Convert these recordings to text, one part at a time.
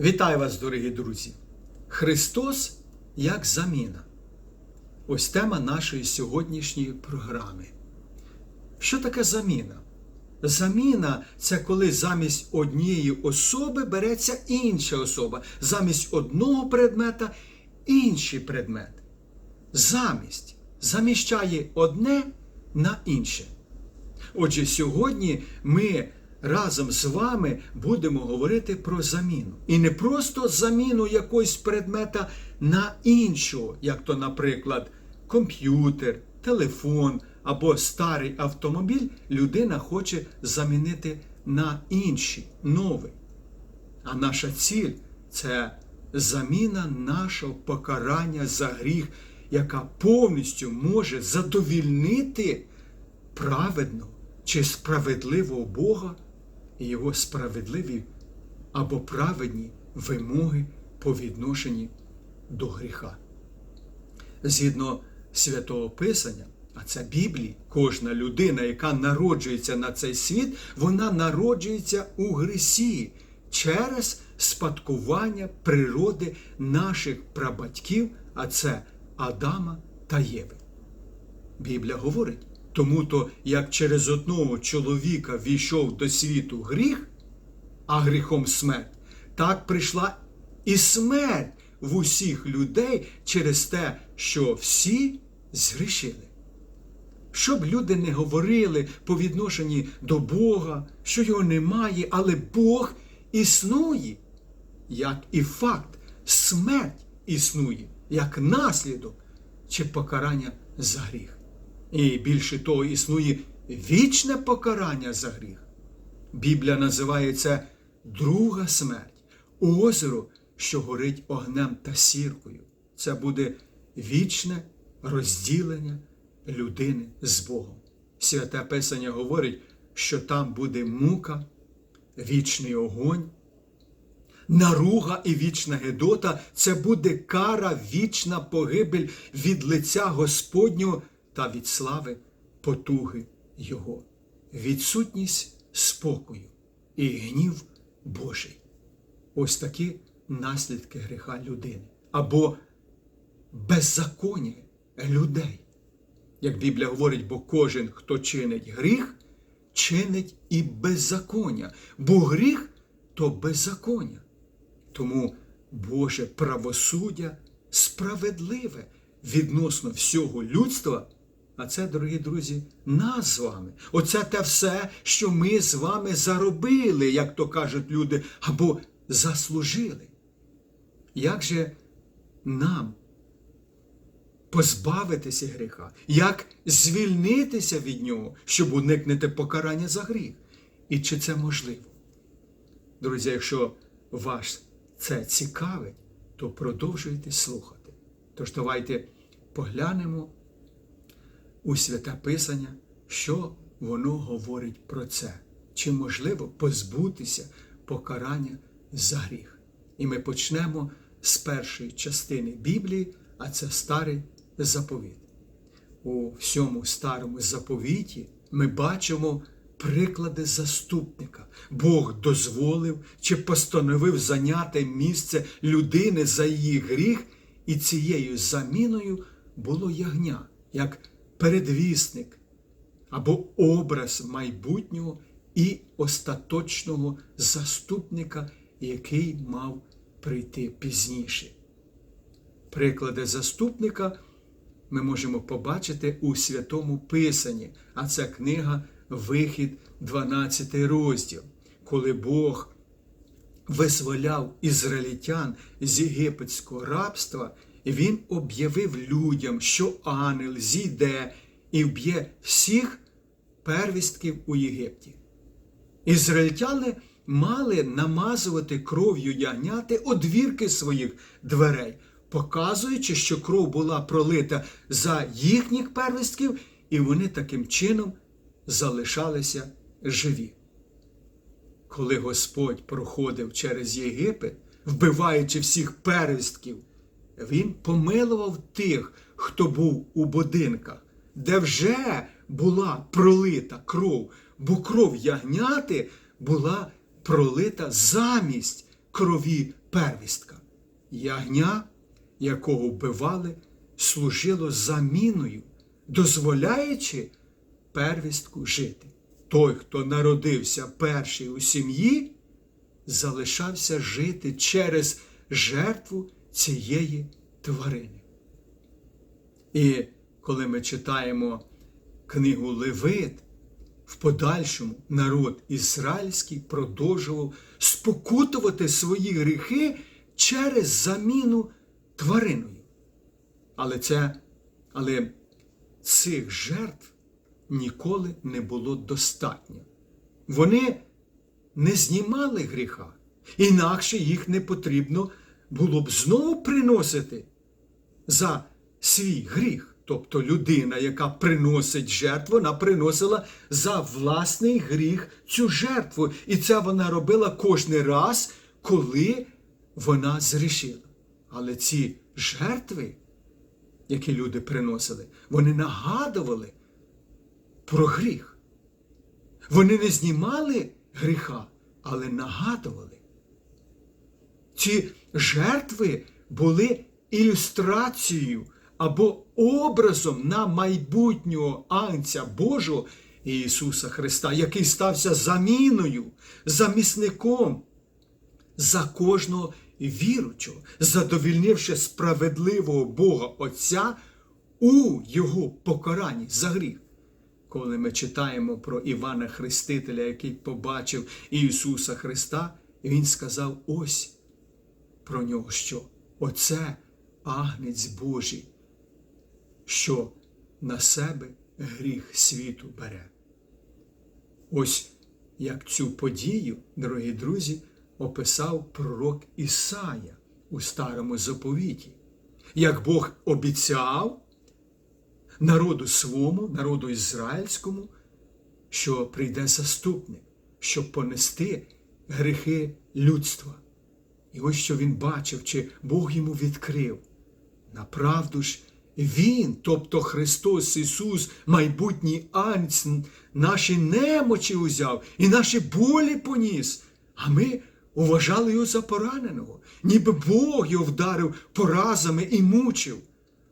Вітаю вас, дорогі друзі! Христос як заміна. Ось тема нашої сьогоднішньої програми. Що таке заміна? Заміна це коли замість однієї особи береться інша особа, замість одного предмета інший предмет. Замість заміщає одне на інше. Отже, сьогодні ми разом з вами будемо говорити про заміну. І не просто заміну якогось предмета на іншого, як то, наприклад, комп'ютер, телефон або старий автомобіль людина хоче замінити на інший, новий. А наша ціль це заміна нашого покарання за гріх, яка повністю може задовільнити праведного чи справедливого Бога і його справедливі або праведні вимоги по відношенні до гріха. Згідно святого Писання, а це Біблії, кожна людина, яка народжується на цей світ, вона народжується у грісі через спадкування природи наших прабатьків, а це Адама та Єви. Біблія говорить, тому то як через одного чоловіка війшов до світу гріх, а гріхом смерть, так прийшла і смерть в усіх людей через те, що всі згрішили. Щоб люди не говорили по відношенні до Бога, що його немає, але Бог існує, як і факт, смерть існує, як наслідок чи покарання за гріх. І більше того, існує вічне покарання за гріх. Біблія називає це друга смерть, озеро, що горить огнем та сіркою. Це буде вічне розділення людини з Богом. Святе Писання говорить, що там буде мука, вічний огонь, наруга і вічна гедота це буде кара, вічна погибель від лиця Господнього та від слави потуги Його, відсутність спокою і гнів Божий. Ось такі наслідки гріха людини або беззаконня людей. Як Біблія говорить, бо кожен, хто чинить гріх, чинить і беззаконня, бо гріх то беззаконня. Тому Боже правосуддя справедливе відносно всього людства. А це, дорогі друзі, нас з вами. Оце те все, що ми з вами заробили, як то кажуть люди, або заслужили. Як же нам позбавитися гріха? Як звільнитися від нього, щоб уникнути покарання за гріх? І чи це можливо? Друзі, якщо вас це цікавить, то продовжуйте слухати. Тож давайте поглянемо у святе Писання, що воно говорить про це, чи можливо позбутися покарання за гріх. І ми почнемо з першої частини Біблії, а це старий заповіт. У всьому старому заповіті ми бачимо приклади заступника. Бог дозволив чи постановив зайняти місце людини за її гріх, і цією заміною було ягня, як передвісник або образ майбутнього і остаточного заступника, який мав прийти пізніше. Приклади заступника ми можемо побачити у Святому Писанні, а це книга Вихід, 12 розділ, коли Бог визволяв ізраїльтян з єгипетського рабства, він об'явив людям, що ангел зійде і вб'є всіх первістків у Єгипті. Ізраїльтяни мали намазувати кров'ю ягняти одвірки своїх дверей, показуючи, що кров була пролита за їхніх первістків, і вони таким чином залишалися живі. Коли Господь проходив через Єгипет, вбиваючи всіх первістків, Він помилував тих, хто був у будинках, де вже була пролита кров, бо кров ягняти була пролита замість крові первістка. Ягня, якого вбивали, служило заміною, дозволяючи первістку жити. Той, хто народився перший у сім'ї, залишався жити через жертву цієї тварини. І коли ми читаємо книгу Левит, в подальшому народ ізраїльський продовжував спокутувати свої гріхи через заміну твариною. Але це, але цих жертв ніколи не було достатньо. Вони не знімали гріха, інакше їх не потрібно було б знову приносити за свій гріх. Тобто людина, яка приносить жертву, вона приносила за власний гріх цю жертву. І це вона робила кожен раз, коли вона зрішила. Але ці жертви, які люди приносили, вони нагадували про гріх. Вони не знімали гріха, але нагадували. Ці жертви були ілюстрацією або образом на майбутнього Анця Божого Ісуса Христа, який стався заміною, замісником за кожного віручого, задовільнивши справедливого Бога Отця у Його покаранні за гріх. Коли ми читаємо про Івана Хрестителя, який побачив Ісуса Христа, Він сказав ось про нього, що оце агнець Божий, що на себе гріх світу бере. Ось як цю подію, дорогі друзі, описав пророк Ісая у старому заповіті, як Бог обіцяв народу свому, народу ізраїльському, що прийде заступник, щоб понести гріхи людства. І ось що він бачив, чи Бог йому відкрив. Направду ж, Він, тобто Христос Ісус, майбутній анць, наші немочі узяв і наші болі поніс, а ми уважали його за пораненого, ніби Бог його вдарив поразами і мучив.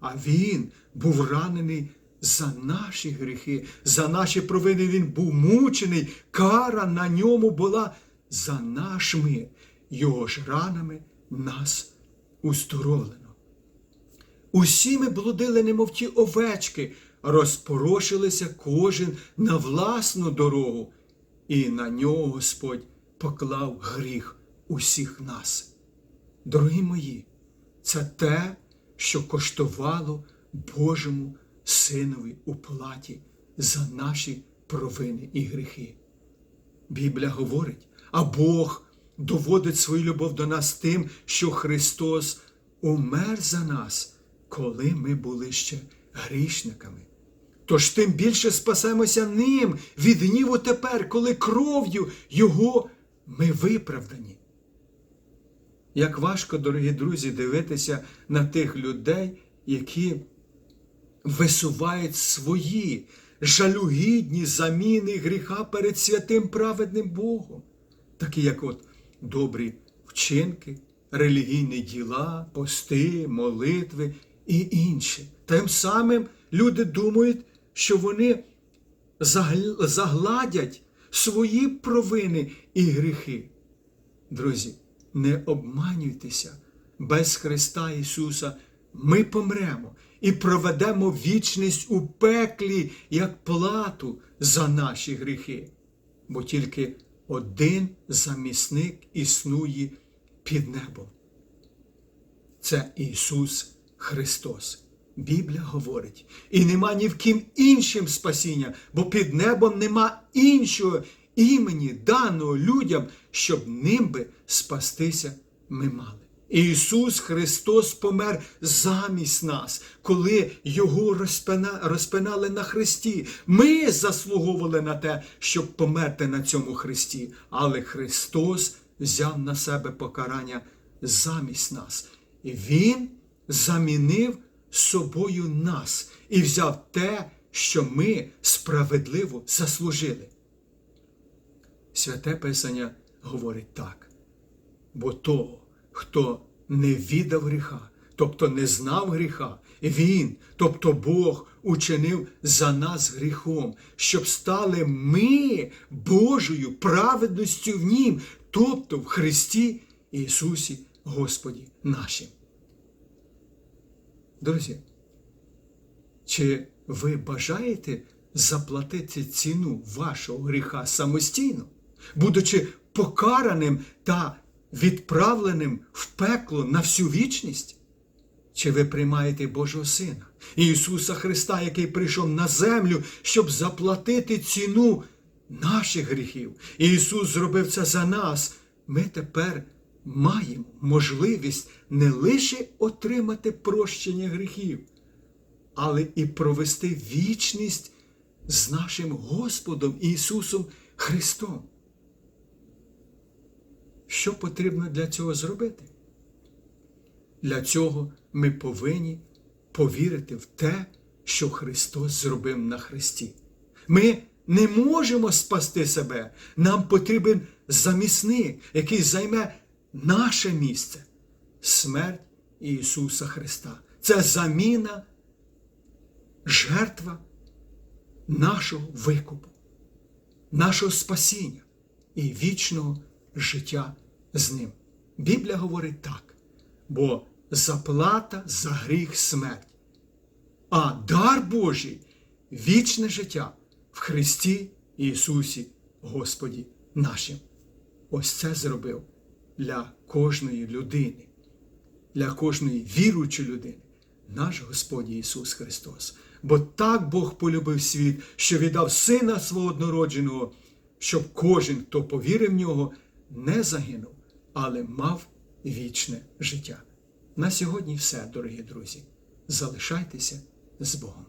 А Він був ранений за наші гріхи, за наші провини Він був мучений, кара на ньому була за наш. Його ж ранами нас уздоровлено. Усі ми блудили, немов ті овечки, розпорошилися кожен на власну дорогу, і на нього Господь поклав гріх усіх нас. Дорогі мої, це те, що коштувало Божому Синові у платі за наші провини і гріхи. Біблія говорить, а Бог доводить свою любов до нас тим, що Христос умер за нас, коли ми були ще грішниками. Тож тим більше спасемося ним від гніву тепер, коли кров'ю Його ми виправдані. Як важко, дорогі друзі, дивитися на тих людей, які висувають свої жалюгідні заміни гріха перед святим праведним Богом, такі як от добрі вчинки, релігійні діла, пости, молитви і інші. Тим самим люди думають, що вони загладять свої провини і гріхи. Друзі, не обманюйтеся, без Христа Ісуса ми помремо і проведемо вічність у пеклі як плату за наші гріхи, бо тільки один замісник існує під небом. Це Ісус Христос. Біблія говорить, і нема ні в ким іншим спасіння, бо під небом нема іншого імені, даного людям, щоб ним би спастися ми мали. Ісус Христос помер замість нас, коли Його розпина, розпинали на Христі. Ми заслуговували на те, щоб померти на цьому Христі. Але Христос взяв на себе покарання замість нас. Він замінив собою нас і взяв те, що ми справедливо заслужили. Святе Писання говорить так, бо того, хто не віддав гріха, тобто не знав гріха, Він, тобто Бог, учинив за нас гріхом, щоб стали ми Божою праведністю в Нім, тобто в Христі Ісусі Господі нашим. Друзі, чи ви бажаєте заплатити ціну вашого гріха самостійно, будучи покараним та відправленим в пекло на всю вічність? Чи ви приймаєте Божого Сина, Ісуса Христа, який прийшов на землю, щоб заплатити ціну наших гріхів? Ісус зробив це за нас. Ми тепер маємо можливість не лише отримати прощення гріхів, але і провести вічність з нашим Господом Ісусом Христом. Що потрібно для цього зробити? Для цього ми повинні повірити в те, що Христос зробив на Христі. Ми не можемо спасти себе. Нам потрібен замісник, який займе наше місце смерть Ісуса Христа. Це заміна, жертва нашого викупу, нашого спасіння і вічного життя з ним. Біблія говорить так, бо заплата за гріх смерть, а дар Божий вічне життя в Христі Ісусі Господі нашим. Ось це зробив для кожної людини, для кожної віруючої людини, наш Господь Ісус Христос. Бо так Бог полюбив світ, що віддав Сина свого однородженого, щоб кожен, хто повірив в нього, не загинув, але мав вічне життя. На сьогодні все, дорогі друзі. Залишайтеся з Богом.